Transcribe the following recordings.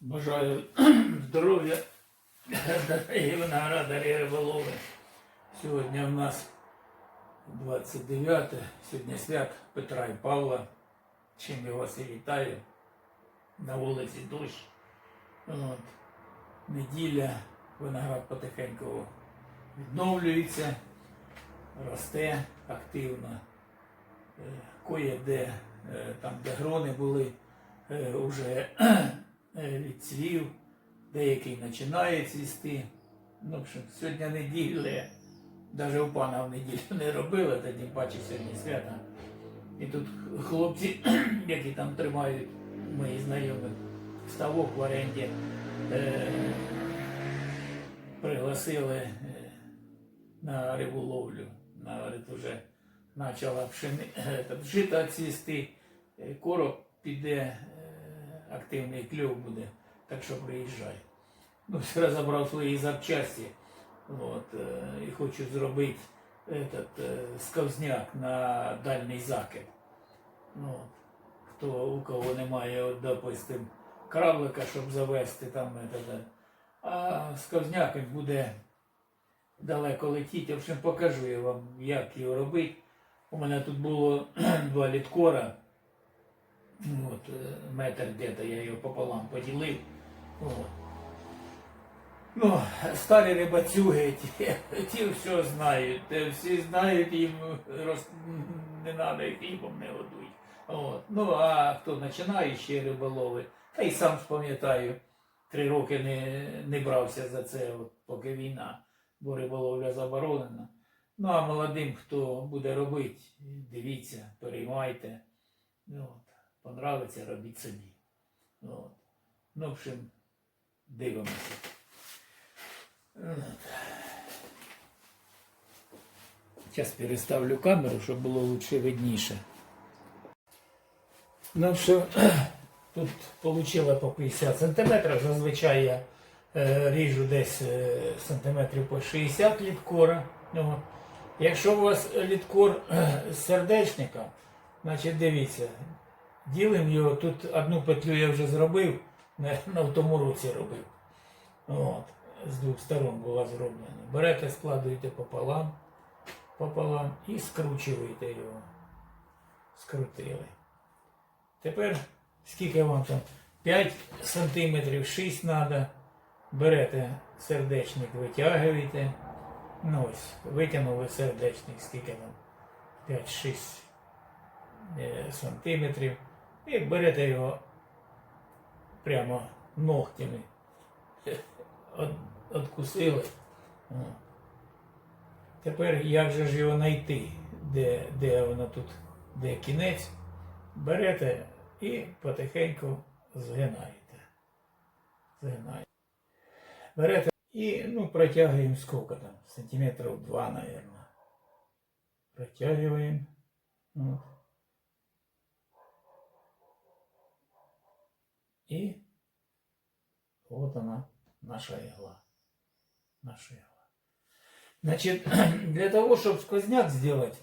Бажаю здоров'я, дорогі виноградарі риболови. Сьогодні в нас 29, сьогодні свят Петра і Павла. Чим я вас і вітаю. На вулиці дощ. От. Неділя, виноград потихеньку відновлюється, росте активно. Е, Кое-де, е, там, де грони були, е, уже відцвів, деякий починає цвісти. Ну, общем, сьогодні неділя, навіть у пана в неділю не робили, та тим паче сьогодні свята. І тут хлопці, які там тримають мої знайомі ставок в оренді, е, пригласили е, на риболовлю. На, говорить, вже почала пшени, е, жита цвісти, е, короб піде, е, активний кльов буде, так що приїжджай. Ну, все забрав свої запчасті. От, е, і хочу зробити этот, е, сковзняк на дальній закид. Ну, хто у кого немає, от, допустим, кравлика, щоб завести там. этот, а сковзняк він буде далеко летіти. В общем, покажу я вам, як його робити. У мене тут було два літкора. От, е, метр где-то я його пополам поділив. От. Ну, старі рибацюги, ті, ті все знають. Всі знають, їм роз... не треба і хлібом не годують. От. Ну, а хто починаючі риболови, та й сам пам'ятаю, три роки не, не брався за це, от, поки війна, бо риболовля заборонена. Ну, а молодим, хто буде робити, дивіться, переймайте. Ну, понравиться, робіть собі. От. Ну, в общем, дивимося. Зараз переставлю камеру, щоб було лучше видніше. Ну що, тут получила по 50 сантиметрів. Зазвичай я е, ріжу десь е, сантиметрів по 60 літкора. Ну, якщо у вас літкор з сердечника, значить дивіться, ділимо його, тут одну петлю я вже зробив, на, в тому році робив. От, з двох сторон була зроблена. Берете, складуєте пополам, пополам і скручуєте його. Скрутили. Тепер скільки вам там? 5 сантиметрів, 6 треба. Берете сердечник, витягуєте. Ну ось, витягнули сердечник, скільки там? 5-6 е, сантиметрів. І берете його прямо ногтями. От, откусили. Тепер як же ж його знайти, де, де воно тут, де кінець? Берете і потихеньку згинаєте. Згинаєте. Берете і ну, протягуємо сколько там, сантиметрів два, наверное. Протягиваем. И вот она, наша игла. Наша игла. Значит, для того, чтобы сквозняк сделать,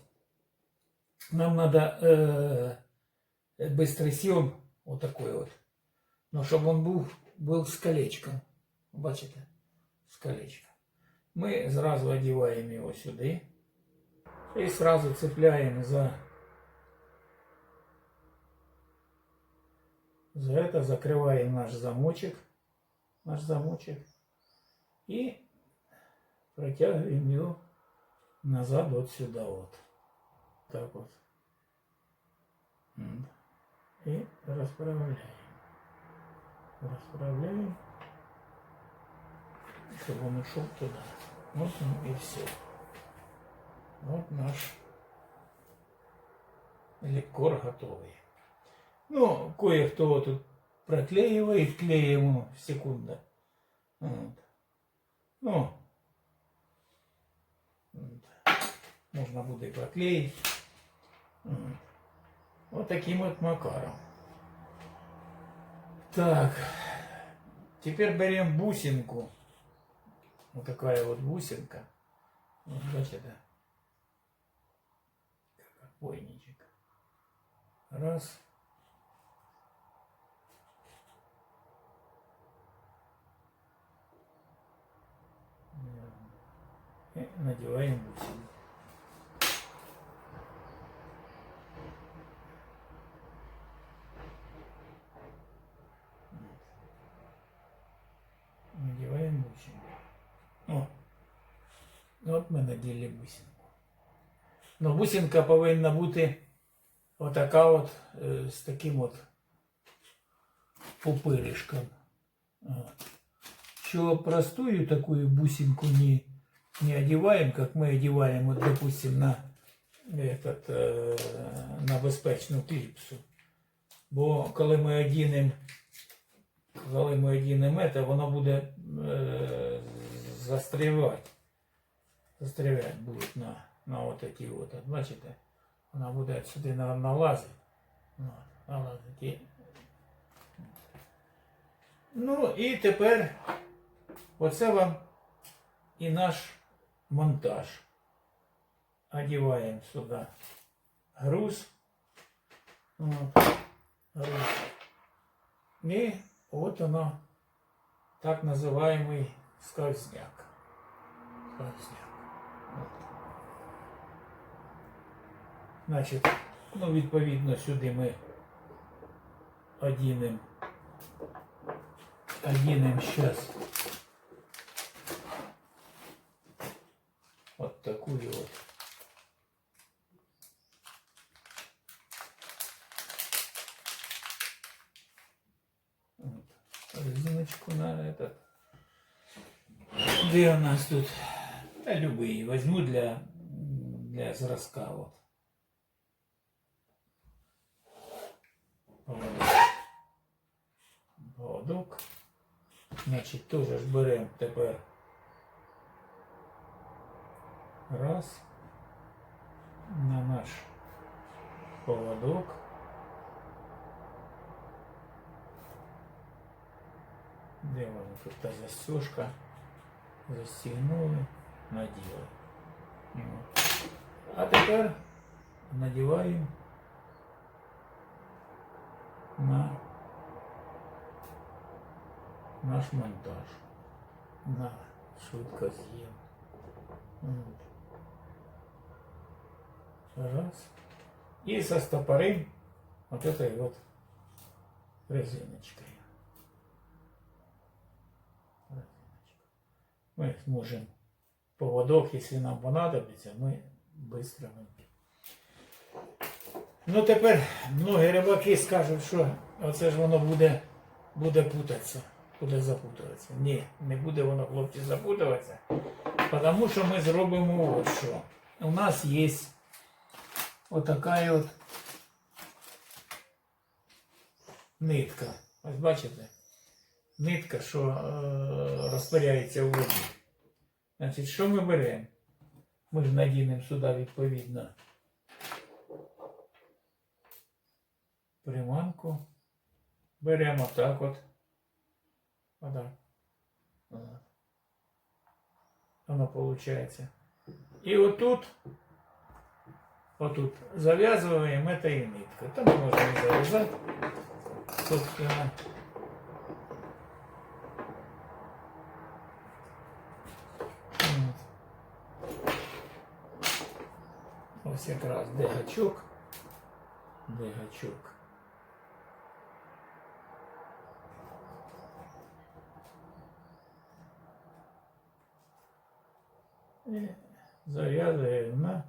нам надо э, быстрый съем вот такой вот. Но чтобы он был, был с колечком. Бачите? С колечком. Мы сразу одеваем его сюда. И сразу цепляем за, за это, закрываем наш замочек. Наш замочек. И протягиваем его назад вот сюда вот. Так вот. И расправляем. Расправляем. Чтобы он ушел туда. Вот он и все. Вот наш ликор готовый. Ну, кое-кто тут проклеивает клеем секунда. Вот. Ну, можно будет проклеить. Вот. вот таким вот макаром. Так, теперь берем бусинку. Вот такая вот бусинка. Вот, бачите? Как отбойничек. Раз. І надіваємо бусинку. Надіваємо бусинку. О, ну от ми наділи бусинку. Ну, бусинка повинна бути отака от е, з таким от пупырышком. Вот. Что простую такую бусинку не, не одеваем, как мы одеваем, вот, допустим, на, этот, е, на безпечну кліпсу. Бо коли ми одінемо, коли ми одінемо це, воно буде е, застрівати. Застрівати буде на, на от такі от, от, бачите? Вона буде сюди на- налазити. Ну, налазить. І... Ну і тепер оце вам і наш монтаж. Одіваємо сюди груз. От, груз. І от воно так називаємий сквозняк. Сквозняк. От. Значить, ну, відповідно, сюди ми одінемо, одінемо зараз такую от. Вот. Резиночку на этот. Где у нас тут? Да любые. Возьму для, для зразка вот. Поводок. Значить, теж ж беремо тепер Раз. На наш поводок. Де вона тут та застежка? Застігнули, наділи. От. А тепер надіваємо на наш монтаж. На швидко з'їм. От. Раз. И состопорим вот этой вот резиночкой. Резиночка. Мы сможем поводок, если нам понадобится, мы быстро вийдемо. Ну тепер многі рибаки скажуть, що оце ж воно буде, буде путатися, буде запутуватися. Ні, не буде воно, хлопці, запутуватися, тому що ми зробимо от що. У нас є отака от нитка. Ось бачите? Нитка, що е, розпиряється у воді. Значить, що ми беремо? Ми ж надінемо сюди відповідно приманку. Беремо так от. Отак. Отак. Воно виходить. І отут, отут зав'язуємо этой ниткой. Там можна зав'язати. Собственно. Ось якраз де гачок. Де на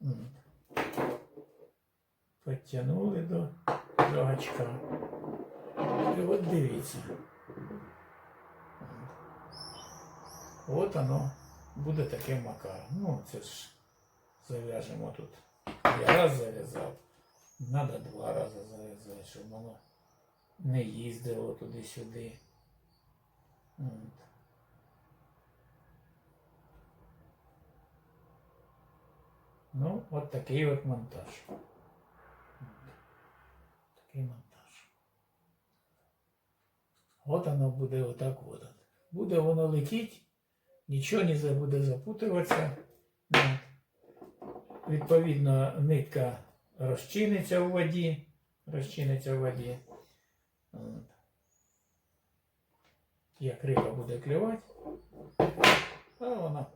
От. Підтягнули до, до гачка. І от дивіться. От воно буде таким макаром. Ну, це ж зав'яжемо тут. Я раз зав'язав. Надо два рази зав'язати, щоб воно не їздило туди-сюди. От. Ну, от такий от монтаж. Такий монтаж. От воно буде отак от. Буде воно летіть, нічого не буде запутуватися. Відповідно, нитка розчиниться у воді. Розчиниться у воді. Як риба буде клювати, а вона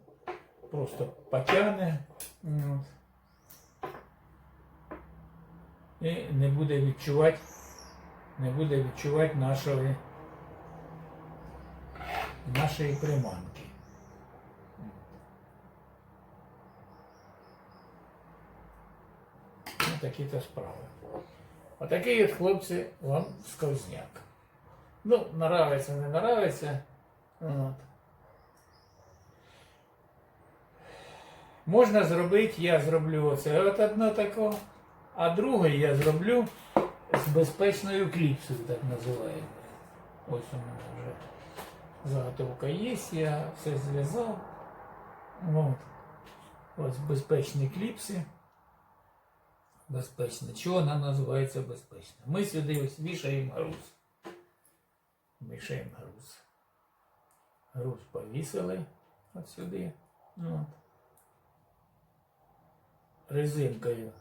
просто потягне. І не буде відчувати, не буде відчувати нашої, нашої приманки. Ну, такі то справи. Отакий от хлопці вам сквозняк. Ну, нравиться, не нравиться. От. Можна зробити, я зроблю оце от одно таке, а друге я зроблю з безпечною кліпсою, так називаємо. Ось у мене вже заготовка є, я все зв'язав. От. Ось безпечні кліпси. Безпечна. Чого вона називається безпечна? Ми сюди ось вішаємо груз. Вішаємо груз. Груз повісили от сюди. От. Резинкою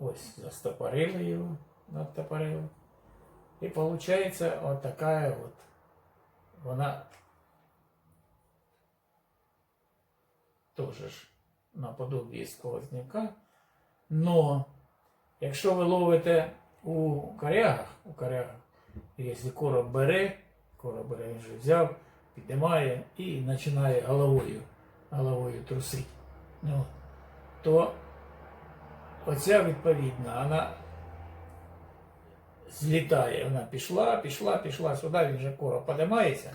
ось застопорили його, надтопорили. І виходить от така от. Вона теж ж наподобие сквозняка. Но якщо ви ловите у корягах, у корягах, якщо короб бере, короб бере, він же взяв, піднімає і починає головою, головою трусити, ну, то оця відповідна, вона злітає, вона пішла, пішла, пішла сюди, він же короб піднімається.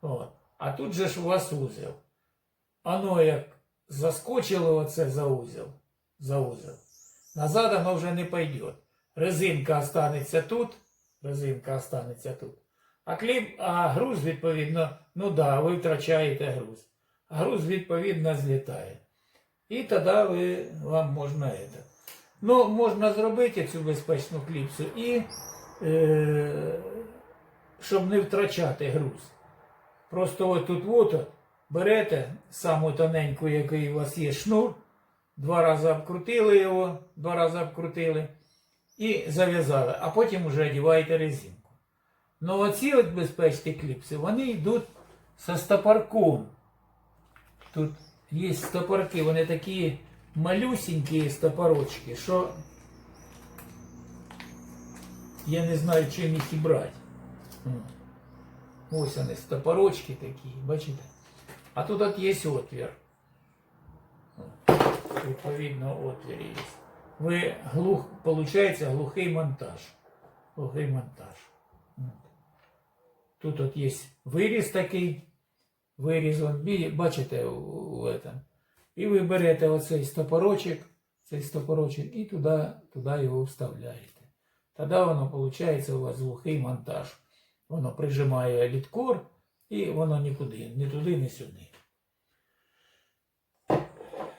От. А тут же ж у вас узел. Оно як заскочило оце за узел, за узел. Назад оно вже не пойдет. Резинка останеться тут, резинка останеться тут. А кліп, а груз, відповідно, ну да, ви втрачаєте груз. А груз, відповідно, злітає. І тоді ви, вам можна это. Ну, можна зробити цю безпечну кліпсу і, е, щоб не втрачати груз. Просто от тут от берете саму тоненьку, який у вас є шнур, два рази обкрутили його, два рази обкрутили і зав'язали, а потім вже одіваєте резинку. Ну оці от безпечні кліпси, вони йдуть со стопорком. Тут є стопорки, вони такі малюсенькі стопорочки, що я не знаю, чим їх і брати. М. Ось вони, стопорочки такі, бачите? А тут от є отвір. Відповідно, отвір є. Ви глух, виходить глухий монтаж. Глухий монтаж. М. Тут от є виріз такий. Виріз, он, бі- бачите, у, у этом. І ви берете оцей стопорочок, цей стопорочок і туди, туди його вставляєте. Тоді воно виходить у вас глухий монтаж. Воно прижимає літкор і воно нікуди, ні туди, ні сюди.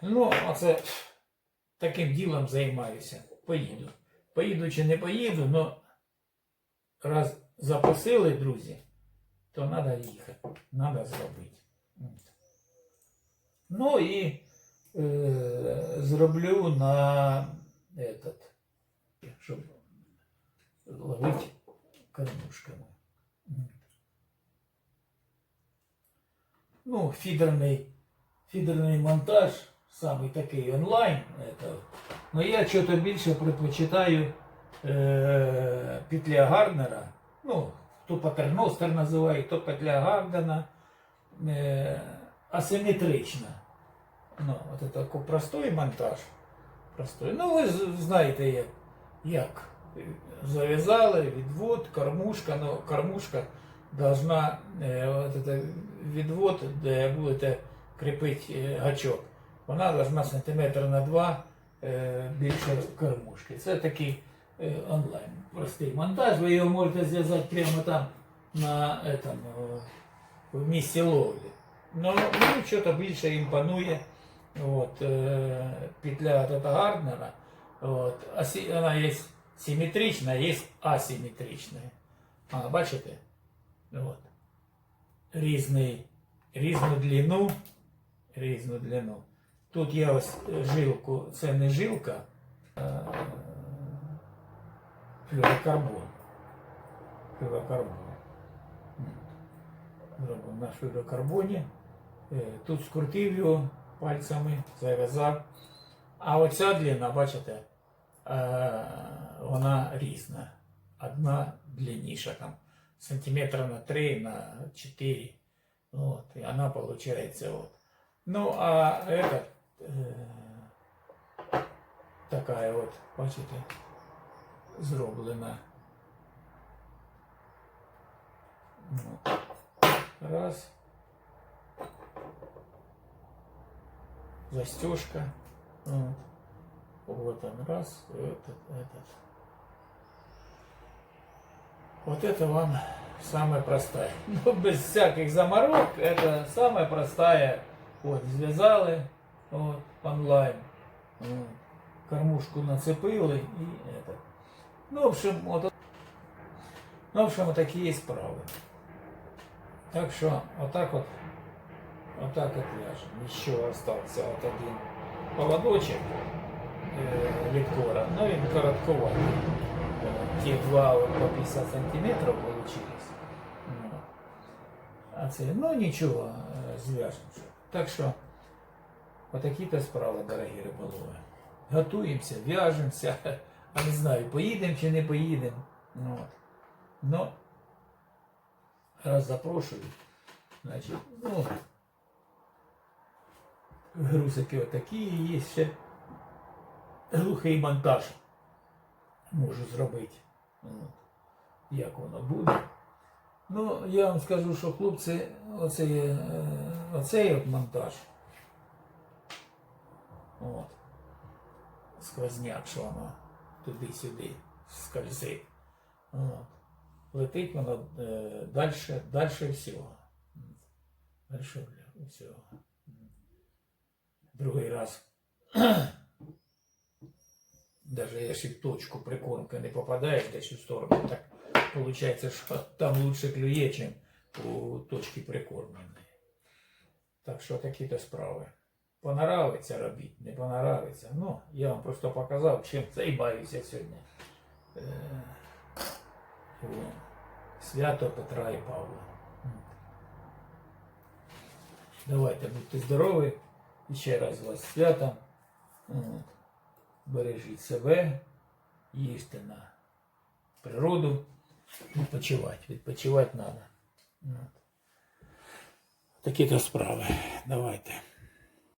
Ну, оце таким ділом займаюся. Поїду. Поїду чи не поїду, але раз запросили, друзі, то треба їхати. Треба зробити. Ну і зроблю на этот, щоб ловити кормушками. Ну, фідерний, фідерний монтаж, самий такий онлайн. Это. Но я що-то більше предпочитаю е, петля Гарнера. Ну, хто патерностер називає, хто петля Гардена. Е, асиметрична. Ну, от це такий простой монтаж. Простой. Ну, ви знаєте, як. Зав'язали, відвод, кормушка, ну, кормушка должна, е, от это відвод, де будете кріпити е, гачок, вона должна сантиметр на два е, більше кормушки. Це такий е, онлайн простий монтаж. Ви його можете зв'язати прямо там на этом, в місці ловлі. Ну, мені щось більше імпонує. От, е, петля от эта Гарднера. От, асі, вона є симметрична, є асимметрична. А, бачите? От. Різний, різну длину. Різну длину. Тут є ось жилку, це не жилка, а флюрокарбон. Флюрокарбон. зробив на флюрокарбоні. Е, Тут скрутив його пальцями, зав'язав. А оця длина, бачите, е, вона різна. Одна длинніша там сантиметра на 3, на 4. Вот, и она получается вот. Ну, а это э, такая вот, бачите, зроблена. Ну, Раз. Застежка. Вот. Вот он, раз, и этот, этот. Вот это вам самая простая. Ну, без всяких заморок, это самая простая. Вот, зв'язали вот, онлайн. Вот, кормушку нацепили і это. Ну, в общем, вот, ну, в общем, такі справи. Так що, отак от, отак от вяжем. Еще остался вот один поводочек э, літкора, ну він коротковатий. Е, Ті два по 50 сантиметрів получились. Ну, це, ну нічого, е, зв'яжемо. Так що, отакі-то справи, дорогі риболови. Готуємося, в'яжемося, а не знаю, поїдемо чи не поїдемо. Ну. Ну, раз запрошую, значить, ну, грузики отакі, і є ще глухий монтаж можу зробити. От. Як воно буде. Ну, я вам скажу, що хлопці, оцей, е, оцей от монтаж. От. Сквозняк, що воно туди-сюди скользить. От. Летить воно е, далі, далі всього. Далі всього. Другий раз даже если в точку прикормка не попадаешь десь у сторону, так получается, что там лучше клює, чем у точки прикормленої. Так що такі-то справи. Понравиться робіть, не понравиться. Ну, я вам просто показав, чим займаюся сьогодні. Е, о, Свято Петра і Павла. Давайте будьте здорові. Ще раз вас свята. Бережіть себе, їсти на природу, відпочивати. Відпочивати треба. Такі то справи. Давайте.